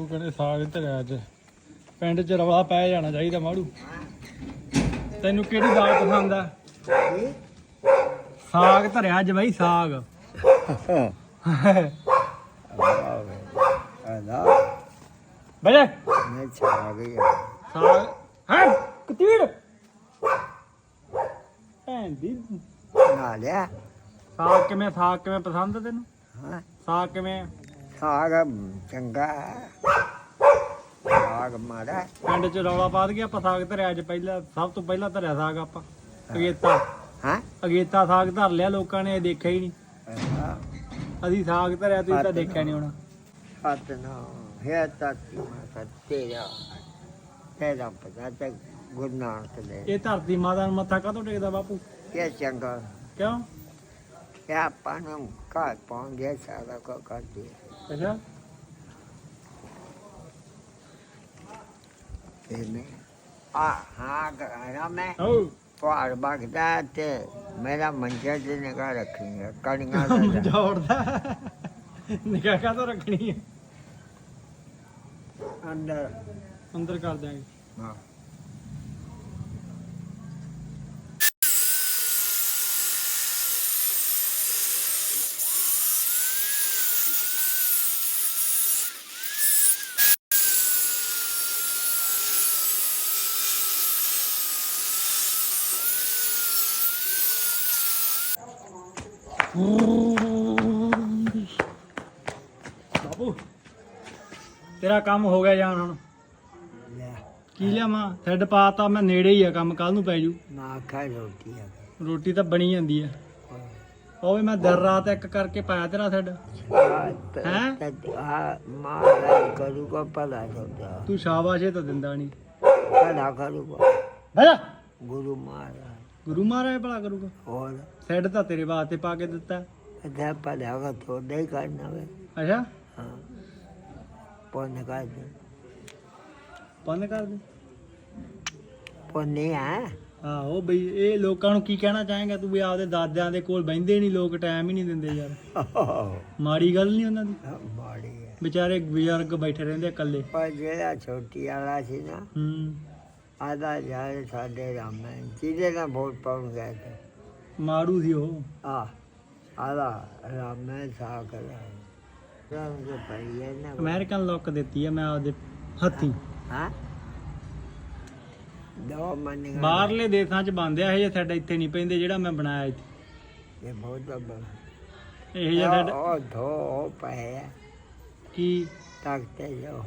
ਤੂੰ ਕਹਿੰਦੇ ਸਾਗ ਧਰਿਆ ਅੱਜ। ਪਿੰਡ 'ਚ ਰੌਲਾ ਪੈ ਜਾਣਾ ਚਾਹੀਦਾ ਮਾੜੂ। ਤੈਨੂੰ ਕਿਹੜੀ ਦਾਲ ਪਸੰਦ ਆ? ਸਾਗ ਧਰਿਆ ਅੱਜ ਬਈ ਸਾਗ। ਮੈਂ ਛਾ ਸਾਗ। ਹੈ? ਕਤੀੜ ਭੈਣ ਦੀ। ਨਾ ਲਿਆ। ਸਾਗ ਕਿਵੇਂ ਸਾਗ ਕਿਵੇਂ ਪਸੰਦ ਆ ਤੈਨੂੰ? ਹਾਂ। ਸਾਗ ਕਿਵੇਂ ਆ? ਸਾਗ ਚੰਗਾ। ਹੈ। ਸਾਗ ਮਾਰਾ ਪਿੰਡ 'ਚ ਰੌਲਾ ਪਾ ਦਈਏ ਆਪਾਂ ਸਾਗ ਧਰਿਆ ਅੱਜ ਪਹਿਲਾਂ ਸਭ ਤੋਂ ਪਹਿਲਾਂ ਧਰਿਆ ਸਾਗ ਆਪਾਂ ਅਗੇਤਾ। ਹਾਂ? ਅਗੇਤਾ ਸਾਗ ਧਰ ਲਿਆ ਲੋਕਾਂ ਨੇ ਇਹ ਦੇਖਿਆ ਹੀ ਨਹੀਂ। ਆਦਾ ਅਸੀਂ ਸਾਗ ਧਰਿਆ ਤੁਸੀਂ ਤਾਂ ਦੇਖਿਆ ਨਹੀਂ ਹੋਣਾ। ਹੱਥ ਨਾ। ਹੈ ਤੱਕ ਮੈਂ ਸੱਤੇ ਜਾ ਤੇਰਾ ਪਤਾ ਤੇ ਗੁਰੂ ਨਾਨਕ ਦੇ। ਇਹ ਧਰਤੀ ਮਾਤਾ ਨੂੰ ਮੱਥਾ ਕਾਹਤੋਂ ਟੇਕਦਾ ਬਾਪੂ? ਇਹ ਚੰਗਾ। ਕਿਉਂ? ਇਹ ਆਪਾਂ ਨੂੰ ਘਰ ਪਾਉਂਦੇ ਸਾਰਾ ਕੋ ਕਰਦੇ ਅੱਛਾ ਇਹਨੇ ਆ ਹਾਂ ਕਰਾਂ ਮੈਂ ਹੋ ਪਾਰ ਬਗਦਾ ਤੇ ਮੇਰਾ ਮੰਜਾ ਜੀ ਨਿਕਾ ਰੱਖੀਆਂ ਕਣੀਆਂ ਦਾ ਜੋੜਦਾ ਨਿਕਾ ਕਾਹਤੋਂ ਰੱਖਣੀ ਹੈ ਅੰਦਰ ਅੰਦਰ ਕਰ ਦਿਆਂਗੇ ਹਾਂ ਬਾਪੂ ਤੇਰਾ ਕੰਮ ਹੋ ਗਿਆ ਜਾਨ ਹੁਣ। ਲੈ। ਕੀ ਲਿਆਵਾਂ ਥੈਡ ਪਾਤਾ ਮੈਂ ਨੇੜੇ ਹੀ ਆ ਕੰਮ ਕੱਲ ਨੂੰ ਪੈ ਜੂ। ਨਾ ਖਾ ਰੋਟੀ ਆ। ਰੋਟੀ ਤਾਂ ਬਣੀ ਜਾਂਦੀ ਆ। ਉਹ ਵੀ ਮੈਂ ਦਰ ਰਾਤ ਇੱਕ ਕਰਕੇ ਪਾਇਆ ਤੇਰਾ ਥੈਡ। ਹੈਂ? ਆ ਮਾਰਾ ਕਰੂਗਾ ਭਲਾ ਸੋਦਾ ਤੂੰ ਸ਼ਾਬਾਸ਼ ਇਹ ਤਾਂ ਦਿੰਦਾ ਨਹੀਂ। ਭਲਾ ਕਰੂਗਾ। ਬੈਜਾ ਗੁਰੂ ਮਹਾਰਾਜ। ਗੁਰੂ ਮਹਾਰਾਜ ਭਲਾ ਕਰੂਗਾ। ਹੋਰ? ਥੈਡ ਤਾਂ ਤੇਰੇ ਵਾਸਤੇ ਪਾ ਕੇ ਦਿੱਤਾ। ਅਧਿਆ ਦਾ ਥੋੜਾ ਹੀ ਕਰਨਾ ਵੇ ਅੱਛਾ? ਹਾਂ। ਪੁੰਨ ਕਰ ਦੇ। ਬੰਦ ਕਰ ਦੇ। ਪੁੰਨੇ ਆ ਆਹੋ ਬਈ ਇਹ ਲੋਕਾਂ ਨੂੰ ਕੀ ਕਹਿਣਾ ਚਾਹੇਗਾ ਤੂੰ ਵੀ ਆਪਦੇ ਦਾਦਿਆਂ ਦੇ ਕੋਲ ਬਹਿੰਦੇ ਨਹੀਂ ਲੋਕ ਟਾਈਮ ਹੀ ਨਹੀਂ ਦਿੰਦੇ ਯਾਰ। ਮਾੜੀ ਗੱਲ ਨਹੀਂ ਉਹਨਾਂ ਦੀ। ਮਾੜੀ ਹੈ। ਵਿਚਾਰੇ ਬਜ਼ੁਰਗ ਬੈਠੇ ਰਹਿੰਦੇ ਇਕੱਲੇ। ਪਰ ਜਿਹੜਾ ਛੋਟੀ ਵਾਲਾ ਸੀ ਨਾ ਹੂੰ। ਆਦਾ ਯਾਰ ਸਾਡੇ ਰਾਮਨ ਜਿਹਦੇ ਨਾਲ ਵੋਟ ਪਾਉਣ ਗਏ ਤੇ। ਮਾੜੂ ਸੀ ਉਹ। ਆ ਆਦਾ ਰਾਮਨ ਸਾ ਕਰ ਰੰਗ ਪਈ ਹੈ ਨਾ ਅਮਰੀਕਨ ਲੁੱਕ ਦਿੱਤੀ ਆ ਮੈਂ ਆਪਦੇ ਹੱਥੀ। ਹਾਂ? ਦੋ ਮੰਨ ਬਾਹਰਲੇ ਦੇਸ਼ਾਂ 'ਚ ਬੰਦਿਆ ਇਹ ਜੇ ਸਾਡਾ ਇੱਥੇ ਨਹੀਂ ਪੈਂਦੇ ਜਿਹੜਾ ਮੈਂ ਬਣਾਇਆ ਇੱਥੇ। ਇਹ ਬਹੁਤ ਬੱਬਾ ਇਹ ਜਿਹਾ ਸਾਡਾ ਉਹ ਧੋ ਪਏ ਕੀ? ਤੱਕਤੇ ਜੋ